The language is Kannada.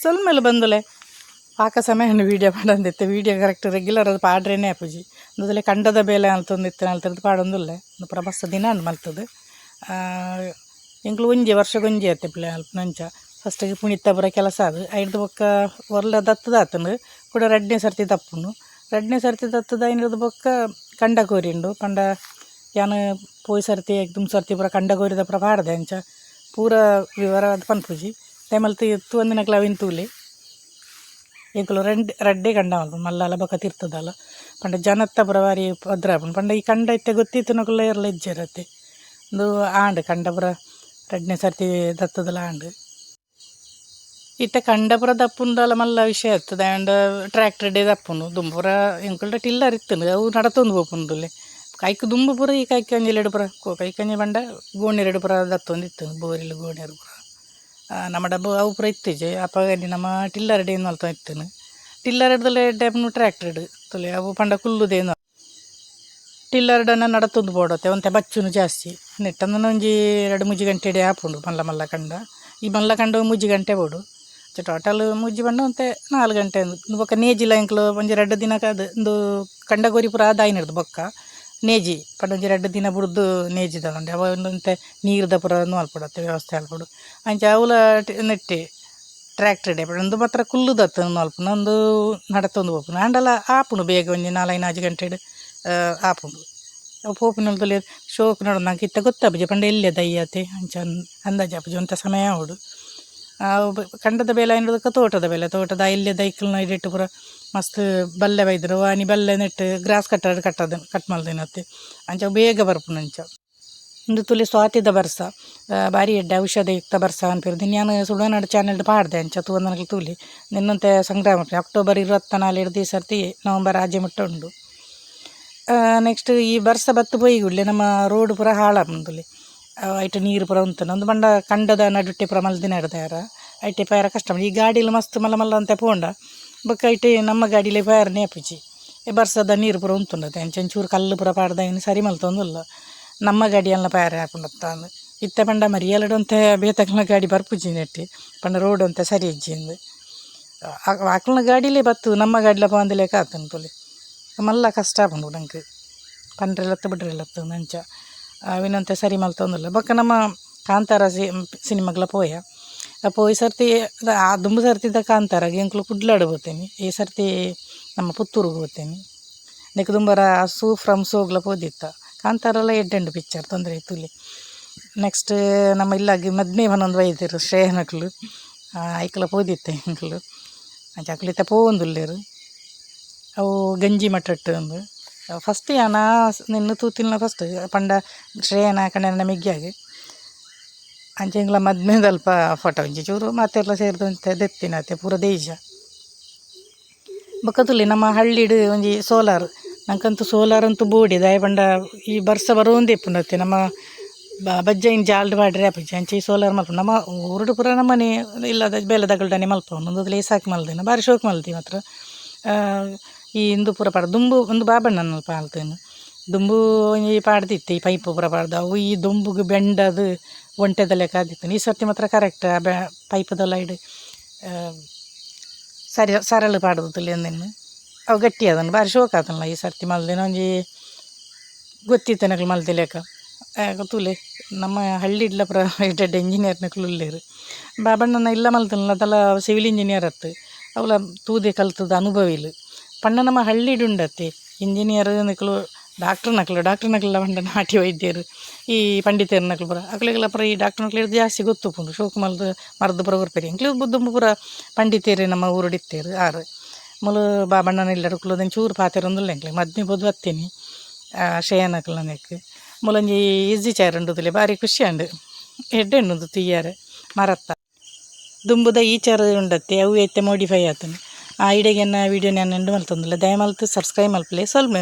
ಸ್ವಲ್ಪ ಮೇಲೆ ಬಂದಲೆ. ಪಾಕ ಸಮಯ ವೀಡಿಯೋ ಮಾಡಂದಿತ್ತೆ ವೀಡಿಯೋ ಕರೆಕ್ಟ್ ರೆಗ್ಯುಲರ್ ಅದು ಪಾಡ್ರೇನೆ ಆಪುಜಿ ಮೊದಲೇ ಕಂಡದ ಬೇಲೆ ಅಂತಂದಿತ್ತು ಅಲ್ತದ್ದು ಪಾಡೊಂದುಲ್ಲೆ. ಒಂದು ಪ್ರಮಸ್ತ ದಿನ ಅಂದ್ ಮಲ್ತದೆ ಎಂಕ್ಲು ಒಂಜಿ ವರ್ಷಗೊಂಜಿ ಆತೆ ಪ್ಲೇ ಅಲ್ಪ ನಂಚ. ಫಸ್ಟಿಗೆ ಪುಣಿತ ಬರೋ ಕೆಲಸ ಅದು. ಐದು ಬೊಕ್ಕ ಒರ್ಲ ದತ್ತದ ಆತನು ಕೂಡ ರಡ್ನೇ ಸರ್ತಿ ತಪ್ಪುನು ರಡ್ನೇ ಸರ್ತಿ ದತ್ತದ ಐನದ ಬೊಕ್ಕ ಕಂಡ ಕೋರಿಂಡು ಕಂಡ ಯಾನು ಪೋಯ್ ಸರ್ತಿ ಎಕ್ದಮ್ ಸರ್ತಿ ಪೂರ ಕಂಡ ಕೋರಿದ ಪೂರ ಪಾಡ್ದೆ ಅಂಚ. ಪೂರ ವಿವರ ಪನ್ಪುಜಿ. ಟೈಮಲ್ತಿ ಎತ್ತು ಒಂದಿನ ಅವಿನ್ ತೂಲಿ. ಎಂಕುಲು ರೆಡ್, ರಡ್ಡೆ ಕಂಡ ಮಲ್ಪ ಮಲ್ಲ ಬೊಕ ತಿರ್ತದಲ್ಲ. ಪಂಡ ಜನತ್ತ ಪೂರ ಬಾರಿ ಭದ್ರ ಆಪುಂಡು ಪಂಡ ಈ ಕಂಡ ಇತ್ತೆ ಗೊತ್ತಿತ್ತು ನಕುಲ್ಲ ಇರಲ ಇಜ್ಜೆ ಇರತ್ತೆ. ಒಂದು ಆಂಡ್, ಕಂಡ ರಡ್ನೆ ಸರ್ತಿ ದತ್ತದಲ್ಲ ಆಂಡ್. ಇತ್ತೆ ಕಂಡ ಪೂರ ದಪ್ಪುಂಡಲ ಮಲ್ಲ ವಿಷಯ ಇರ್ತದೆ. ಆ್ಯಂಡ್ ಟ್ರ್ಯಾಕ್ಟರ್ ಡೇ ದಪ್ಪುನು ದುಂಬುರ ಎಂಕುಲ್ಡ ಟಿಲ್ಲರ್ ಇತ್ತನು ಅವು ನಡತೊಂದು ಪೋಪುಂದುಲ್ಲೆ ಕೈಕ್ ದುಂಬು ಪೂರ ಈ ಕೈಕ್ ಅಂಜಲೆಡು ಪೂರ ಕೋ ಕೈಕಂಜಿ ಬಂಡ ಗೋಣಿರೆಡು ಪುರ ದತ್ತೊಂದು ಇತ್ತು ಬೋರಿಲ್ ಗೋಣಿಯರು ನಮ್ಮ ಡಬ್ಬ ಅವು ಪೂರ ಇತ್ತೀಜೆ. ಅಪ್ಪಗಲ್ಲಿ ನಮ್ಮ ಟಿಲ್ಲರ್ ಡೇ ಮಲ್ತ ಇತ್ತನು. ಟಿಲ್ಲರ್ ಹಿಡ್ದಲೆ ಡೆಬ್ನು ಟ್ರ್ಯಾಕ್ಟರ್ ತೊಲೆ ಅವು ಪಂಡ ಟಿಲ್ಲರ್ ಡನ್ನ ನಡತೊಂದು ಬೋಡತ್ತೆ ಒಂತೆ ಬಚ್ಚುನು ಜಾಸ್ತಿ. ನೆಟ್ಟಂದನ ಒಂಜಿ ಎರಡು ಮುಜ್ಜಿ ಗಂಟೆ ಡೇ ಆಪುಂಡು ಮಲ್ಲ ಮಲ್ಲ ಕಂಡ. ಈ ಮಲ್ಲ ಕಂಡ ಮುಜ್ಜಿ ಗಂಟೆ ಬೋಡು. ಟೋಟಲ್ ಮುಜ್ಜಿ ಬಂಡ ಒಂತೆ ನಾಲ್ಕು ಗಂಟೆ ಬೊಕ್ಕ ನೇಜಿಲ ಎಂಕ್ಲು ಒಂಜಿ ಎರಡು ದಿನ ಅದು ಒಂದು ಕಂಡ ಗೋರಿ ಪೂರ ಆದಾಯಿನರ್ದು ಬೊಕ್ಕ. ನೇಜಿ ಪಂಡ ಒಂಜಿ ಎರಡು ದಿನ ಬುಡ್ದು ನೇಜಿದ ಉಂಡೆ ಅವ ಒಂದಂತೆ ನೀರ್ದ ಪೂರ ನೋಲ್ಪಡತ್ತೆ ವ್ಯವಸ್ಥೆ ಅಲ್ಪಡು ಅಂಚ ಅವಲ ನೆಟ್ಟಿ, ಟ್ರ್ಯಾಕ್ಟರ್ ಡೇ ಒಂದು ಮಾತ್ರ ಕುಲ್ಲುದತ್ತು ನೋಲ್ಪುನ ಒಂದು ನಡತೊಂದು ಪೋಪುನ ಆಂಡಲ ಆಪುಂಡು ಬೇಗ ಒಂಜಿ ನಾಲ್ಕೈದು ನಾಜು ಗಂಟೆಡ್ ಆಪುಂಡು ಅವು ಪೋಪಿನಲ್ದಲ್ಲಿ ಶೋಕ್ ನೋಡೋದು ನಂಗೆ ಇತ್ತ ಗೊತ್ತಾಪುಜೆ ಪಂಡ ಎಲ್ಲೇ ದಯ್ಯತೆ ಅಂಚ ಅಂದಾಜು ಅಂತ ಸಮಯ ಅವಡು ಕಂಡದ ಬೇಲೆ ಅನ್ನೋದಕ್ಕ ತೋಟದ ಬೇಲೆ. ತೋಟದ ಇಲ್ಲೇ ದೈಕಲ್ನ ಇಡಿಟ್ಟು ಪೂರ ಮಸ್ತ್ ಬಲ್ಲೆ ಬೈದ್ರು ಆನಿ ಬಲ್ಲೆ ನೆಟ್ಟು ಗ್ರಾಸ್ ಕಟ್ಟಡ ಕಟ್ಟದ ಕಟ್ ಮಲ್ದಿನತ್ತೆ ಅಂಚ ಬೇಗ ಬರ್ಪುನ ಅಂಚ. ಇಂದು ತುಲಿ ಸ್ವಾತಿದ ಬರ್ಸ ಬಾರಿ ಎಡ್ಡೆ ಔಷಧಯುಕ್ತ ಬರ್ಸ ಅನ್ಪಿರೋದು ನಾನು ಸುಡನಾಡು ಚಾನೆಲ್ ಪಾಡ್ದೆ ಅಂಚ ತೂವೊಂದನಕ್ಕೆ ತೂಲಿ. ನಿನ್ನಂತೆ ಸಂಗ್ರಾಮ. ಅಕ್ಟೋಬರ್ ಇರುವತ್ತ ನಾಲ್ಕು ದಿವಸ ಸರ್ತಿ ನವಂಬರ್ ಆಜೆ ಮುಟ್ಟ ಉಂಡು. ನೆಕ್ಸ್ಟ್ ಈ ಬರ್ಸ ಬತ್ತು ಬೊಯ್ಗುಡ್ಲೆ ನಮ್ಮ ರೋಡ್ ಪೂರ ಹಾಳ ಮುಂದುಲಿ ಐಟ್ ನೀರು ಪೂರ ಉಂತನ ಒಂದು ಬಂಡ ಕಂಡದ ನಡುಟ್ಟೆ ಪೂರ ಮಲ್ದಿನ ಹಿಡ್ದಾರ ಐಟೆ ಪಯರ ಕಷ್ಟ. ಈ ಗಾಡೀಲಿ ಮಸ್ತ್ ಮಲ್ಲ ಮಲ್ಲ ಅಂತ ಪೋಂಡ. ಬೊಕ್ಕ ಐಟೆ ನಮ್ಮ ಗಾಡಿಲೆ ಪಯರ ನೇಪುಜಿ ಈ ಬರ್ಸದ ನೀರು ಪೂರ ಉಂತುಂಡತೆ. ಅಂಚೂರು ಕಲ್ಲು ಪೂರ ಪಾಡ್ದ ಸರಿ ಮಲ್ತೊಂದುಲ್ಲ. ನಮ್ಮ ಗಾಡಿ ಎಲ್ಲ ಪಯರ ಇತ್ತ ಪಂಡ ಮರಿಯಲಡು ಅಂತ ಬೇತಕ್ಲ ಗಾಡಿ ಬರ್ಪುಜಿ ನೆಟ್ಟಿ. ಪಂಡ ರೋಡ್ ಅಂತ ಸರಿ ಇಜ್ಜಿಂದು ಆಕಳನ ಗಾಡಿಲೇ ಬತ್ತು, ನಮ್ಮ ಗಾಡಿಲ ಪಂದಲೆ ಕಾತನು ತುಲಿ ಮಲ್ಲ ಕಷ್ಟ ಆಪುಂಡು ನಂಗೆ. ಪಂಡ್ರೆಲತ್ತ ಬಿಡ್ರೆಲ್ಲತ್ತು ನಂಚ. ಅವಿನಂತೆ ಸರಿ ಮಲ್ತೊಂದುಲ್ಲ ಬೊಕ್ಕ ನಮ್ಮ ಕಾಂತಾರ ಸಿ ಸಿನಿಮಾಗ್ಲ ಪೋಯ. ಪೋಯಿ ಸರ್ತಿ ಆ ದುಂಬು ಸರ್ತಿದ ಕಾಂತಾರ ಎಂಕ್ಲು ಕುಡ್ಲಾಡು ಬರ್ತೇನೆ ಈ ಸರ್ತಿ ನಮ್ಮ ಪುತ್ತೂರಿಗೆ ಹೋಗ್ತೇನೆ. ನೆಕ್ ದುಂಬರ ಸೂ ಫ್ರಮ್ ಸೋಗ್ಲ ಪೋದಿತ್ತ. ಕಾಂತಾರೆಲ್ಲ ಎಡ್ಡೆಂಡು ಪಿಕ್ಚರ್ ತೊಂದರೆ ತುಲಿ ನೆಕ್ಸ್ಟ್ ನಮ್ಮ ಇಲ್ಲಾಗಿ ಮದ್ಮೆ ಮನೊಂದು ವೈದ್ಯರು ಶ್ರೇಯನಕ್ಲು ಐಕ್ಲ ಪೋದಿತ್ತೆ ಎಂಕ್ಲು ಅಂಚಾಕ್ಲಿತ್ತ ಪೋವೊಂದುಲ್ಲೇರು. ಅವು ಗಂಜಿ ಮಟ್ಟಟ್ಟು ಒಂದು. ಫಸ್ಟ್ ಯಾನ ನಿನ್ನ ತೂತಿಲ್ನ ಫಸ್ಟ್ ಪಂಡ ಶ್ರೇಯನ ಕಣ್ಣ ಮಿಗ್ಗಿಯಾಗಿ ಅಂಚೆಂಗ್ಲ ಮದ್ಮೇದ ಅಲ್ಪ ಫೋಟೋ ಇಂಚೆ ಚೂರು ಮತ್ತೆಲ್ಲ ಸೇರಿದು ದೆತ್ತಿನ ಅತ್ತೆ, ಪೂರ ದೇಶ. ಬೊಕ್ಕತುಲಿ ನಮ್ಮ ಹಳ್ಳಿಡು ಒಂಜಿ ಸೋಲಾರ್, ನಂಕಂತೂ ಸೋಲಾರ್ ಅಂತೂ ಬೋಡಿ ದಾಯ ಪಂಡ ಈ ಬರ್ಸ ಬರೋಂದೇ ಪುನತ್ತೆ ನಮ್ಮ ಬಜ್ಜೈನ್ ಜಾಲ್ಡ್ ವಾಡ್ರೆ ಆಪುಜಿ ಅಂಚೆ ಈ ಸೋಲಾರ್ ಮಲ್ಪ ನಮ್ಮ ಊರುಡು ಪೂರ ನಮ್ಮನೆ ಇಲ್ಲದ ಬೇಲೆ ದಗಲ್ಡನೆ ಮಲ್ಪ ಒಂದು ಲೇಸಾಕಿ ಮಲ್ದಿನ ಭಾರಿ ಶೋಕ್ ಮಲ್ತಿ ಮಾತ್ರ. ಈ ಇಂದು ಪೂರ ಪಾಡ್ದು, ದುಂಬು, ಒಂದು ಬಾಬಣ್ಣನ ಪಾಲ್ತೇನು. ದುಂಬು ಈ ಪಾಡ್ದಿತ್ತು, ಈ ಪೈಪು ಪೂರ ಪಾಡ್ದು. ಅವು ಈ ದುಂಬುಗೆ ಬೆಂಡದು ಒಂಟೆದ ಲೆಕ್ಕ ಆದಿತ್ತು ಈ ಸರ್ತಿ ಮಾತ್ರ ಕರೆಕ್ಟ್ ಆ ಬೆ ಪೈಪದ ಲೈಡ್ ಸರಿ, ಸರಳ ಪಾಡ್ದು ಎಂದೇನು ಅವು ಗಟ್ಟಿ ಅದನ್ನು ಬಾರಿ ಶೋಕ್ ಆತನಲ್ಲ ಈ ಸರ್ತಿ ಮಲ್ದಿನ. ಒಂಜಿ ಗೊತ್ತಿತ್ತು ಮಲ್ದಿಲೇಕ ಮಲ್ದಿ ಲೆಕ್ಕ. ತುಲೆ, ನಮ್ಮ ಹಳ್ಳಿ ಇಡ್ಲ ಪ್ರ ಇಂಜಿನಿಯರ್ನಕ್ಲು ಉಳ್ಳೇರು ಬಾಬಣ್ಣನ ಇಲ್ಲ ಮಲ್ತನಲ್ಲ, ಅದೆಲ್ಲ ಸಿವಿಲ್ ಇಂಜಿನಿಯರ್ ಅತ್ತು. ಅವಳ ತೂದೆ ಕಲ್ತದ ಅನುಭವ ಇಲ್ಲ. ಪಂಡ ನಮ್ಮ ಹಳ್ಳಿಡ್ ಉಂಡತ್ತೆ ಇಂಜಿನಿಯರ್ ನಕಲು, ಡಾಕ್ಟರ್ ನಕಲು, ಡಾಕ್ಟರ್ ನಕ್ಲೆಲ್ಲ ಪಂಡ ನಾಟಿ ವೈದ್ಯರು. ಈ ಪಂಡಿತರು ನಕಲು ಪುರ ಅಕ್ಲೆಗೆಲ್ಲ ಪುರ ಈ ಡಾಕ್ಟರ್ ನಕ್ಲು ಜಾಸ್ತಿ ಗೊತ್ತುಪುಂಡು ಶೋಕು ಮಲ್ದು ಮರ್ದು ಪುರ ಉರ್ಪೆರಿ ಎಂಕ್ಲು ಬುದ್ದುಂಬು ಪುರ ಪಂಡಿತೇರು ನಮ್ಮ ಊರುಡಿತ್ತೇರು, ಆರು. ಮುಲು ಬಾಬಣ್ಣನ ಇಲ್ಲರು ಕುಲೋದನ್ ಚೂರು ಪಾತೆರ ಒಂದುಲ್ಲ ಎಂಕ್ಲೆ ಮದ್ಮಿ ಬೊದು ಹತ್ತೀನಿ ಶೇಯನಕ್ಲ ನೆಕ್. ಮುಲಂಜಿ ಈಜಿ ಚೇರ್ ಉಂಡುದಿಲ್ಲ ಬಾರಿ ಖುಷಿ ಉಂಡು ಎಡ್ಡೆ ಉಂಡು ತುಯ್ಯಾರೆ, ಮರತ್ತ. ದುಂಬುದ ಈ ಚೇರ್ ಉಂಡತ್ತೆ, ಅವು ಎತ್ತೆ ಮೋಡಿಫೈ ಆತುಂಡು ಆ ಇಡೆಗೆನ್ನ ವೀಡಿಯೋ ನಾನು ಎಂಡು ಮಲ್ತೊಂದುಲ್ಲ ದಯಮಲ್ತು ಸಬ್ಸ್ಕ್ರೈಬ್ ಮಲ್ಪಲೆ ಸ್ವಲ್ಪ